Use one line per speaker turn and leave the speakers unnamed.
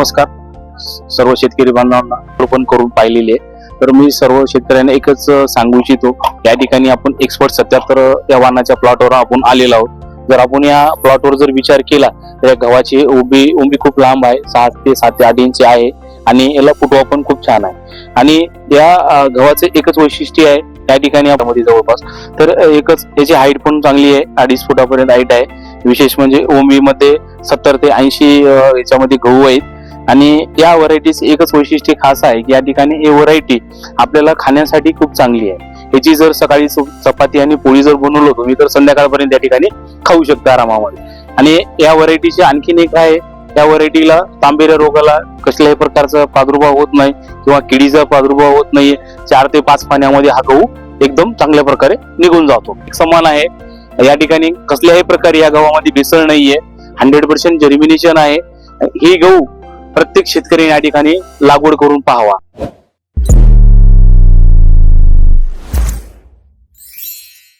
नमस्कार. सर्व शेतकरी बांधवांना अर्पण करून पाहिलेले आहे. तर मी सर्व शेतकऱ्यांना एकच सांगू इच्छितो या ठिकाणी आपण एक्सपर्ट सत्याहत्तर या वाहनाच्या प्लॉटवर आपण आलेलो आहोत. जर आपण या प्लॉटवर जर विचार केला तर या गव्हाची उभी उंबी खूप लांब आहे सात ते सात ते आठ इंची आहे आणि याला फुटवा पण खूप छान आहे. आणि या गव्हाचे एकच वैशिष्ट्य आहे या ठिकाणी मध्ये जवळपास. तर एकच याची हाईट पण चांगली आहे अडीच फुटापर्यंत हाईट आहे. विशेष म्हणजे ओंबीमध्ये सत्तर ते ऐंशी याच्यामध्ये गहू आहेत. आणि या व्हरायटीच एकच वैशिष्ट्य खास आहे की या ठिकाणी ही व्हरायटी आपल्याला खाण्यासाठी खूप चांगली आहे. याची जर सकाळी चपाती आणि पोळी जर बनवलो तुम्ही तर संध्याकाळपर्यंत या ठिकाणी खाऊ शकता आरामामध्ये. आणि या व्हरायटीचे आणखीन एक आहे या व्हरायटीला तांबेऱ्या रोगाला कसल्याही प्रकारचा प्रादुर्भाव होत नाही किंवा किडीचा प्रादुर्भाव होत नाहीये. चार ते पाच पाण्यामध्ये हा गहू एकदम चांगल्या प्रकारे निघून जातो. समान आहे या ठिकाणी कसल्याही प्रकारे या गव्हामध्ये भेसळ नाहीये. हंड्रेड पर्सेंट जर्मिनेशन आहे. ही गहू प्रत्येक शेतकरी या ठिकाणी लागवड करून पाहावा.